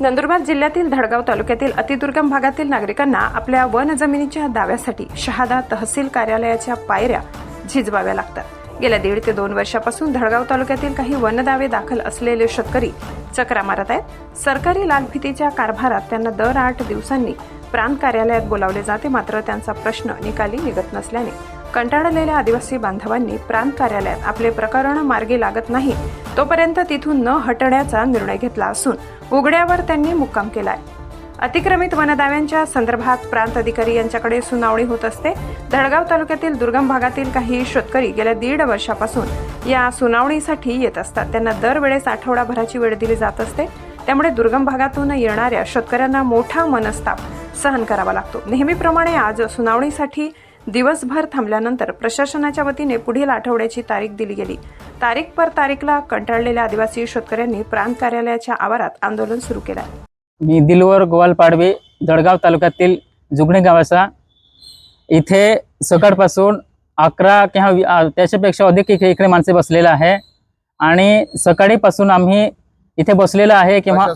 नंदुरबार जिल्ह्यातील धडगाव तालुक्यातील अतिदुर्गम भागातील नागरिकांना आपल्या वन जमिनीच्या दाव्यासाठी शहादा तहसील कार्यालयाच्या पायऱ्या झिजवाव्या लागतात. गेल्या दीड ते दोन वर्षापासून धडगाव तालुक्यातील काही वनदावे दाखल असलेले शेतकरी चक्रा मारत आहेत. सरकारी लालफितीच्या कारभारात त्यांना दर आठ दिवसांनी प्रांत कार्यालयात बोलावले जाते मात्र त्यांचा प्रश्न निकाली निघत नसल्याने कंटाळलेल्या आदिवासी बांधवांनी प्रांत कार्यालयात आपले प्रकरण मार्गी लागत नाही तोपर्यंत तिथून न हटण्याचा निर्णय घेतला असून उघड्यावर त्यांनी मुक्काम केलाय. अतिक्रमित वनदाव्यांच्या संदर्भात प्रांत अधिकारी यांच्याकडे सुनावणी होत असते. धडगाव तालुक्यातील दुर्गम भागातील काही शेतकरी गेल्या दीड वर्षापासून या सुनावणीसाठी येत असतात. त्यांना दरवेळेस आठवडाभराची वेळ दिली जात असते. त्यामुळे दुर्गम भागातून येणाऱ्या शेतकऱ्यांना मोठा मनस्ताप सहन करावा लागतो. नेहमीप्रमाणे आज सुनावणीसाठी दिवसभर थांबल्यानंतर प्रशासनाच्या वतीने पुढील आठवड्याची तारीख दिली गेली. तारीख पर तारीखला कंटाळलेल्या आदिवासी शेतकऱ्यांनी प्रांत कार्यालयाच्या आवारात आंदोलन सुरू केलं. मी दिलवर गोवाल पाडवे जळगाव तालुक्यातील जुगणे गावाचा. इथे सकाळपासून अकरा किंवा त्याच्यापेक्षा अधिक इकडे इकडे माणसे बसलेलं आहे. आणि सकाळीपासून आम्ही इथे बसलेलो आहे किंवा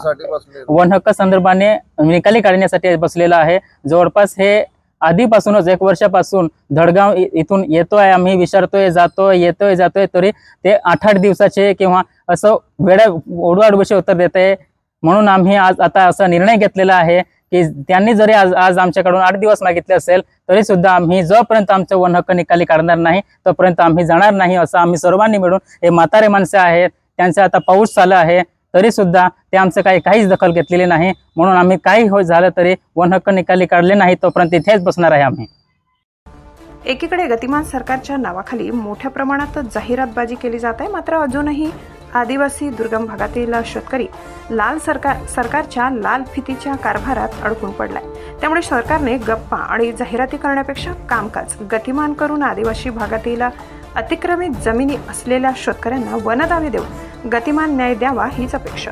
वन हक्क संदर्भाने निकाली काढण्यासाठी बसलेलं आहे. जवळपास हे आधीपासूनच एक वर्षापासून धडगाव इथून येतोय आम्ही विचारतोय जातोय येतोय जातोय तरी ते आठ आठ दिवसाचे किंवा असं वेळा ओढवाडवशी उत्तर देत. आहे म्हणून आम्ही आज आता असा निर्णय घेतलेला आहे की त्यांनी जरी आज आज आमच्याकडून आठ दिवस मागितले असेल तरी सुद्धा आम्ही जोपर्यंत आमचं वन हक्क निकाली काढणार नाही तोपर्यंत आम्ही जाणार नाही असं आम्ही सर्वांनी मिळून हे म्हातारे माणसं आहेत त्यांचं आता पाऊस चालू आहे. तरी सुद्धा ते आमचं काही काहीच दखल घेतलेली नाही. म्हणून आम्ही काही हो झालं तरी वन हक्क निकाली काढले नाही तोपर्यंत इथेच बसणार आहे आम्ही. एकीकडे गतिमान सरकारच्या नावाखाली मोठ्या प्रमाणात जाहिरातबाजी केली जात आहे मात्र अजूनही आदिवासी दुर्गम भागातील शेतकरी लाल सरकार सरकारच्या लाल फितीच्या कारभारात अडकून पडलाय. त्यामुळे सरकारने गप्पा आणि जाहिराती करण्यापेक्षा कामकाज गतिमान करून आदिवासी भागातील अतिक्रमित जमिनी असलेल्या शेतकऱ्यांना वनदावे देऊन गतिमान न्याय द्यावा हीच अपेक्षा.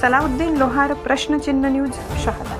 सलाउद्दीन लोहार प्रश्नचिन्ह न्यूज शहादा.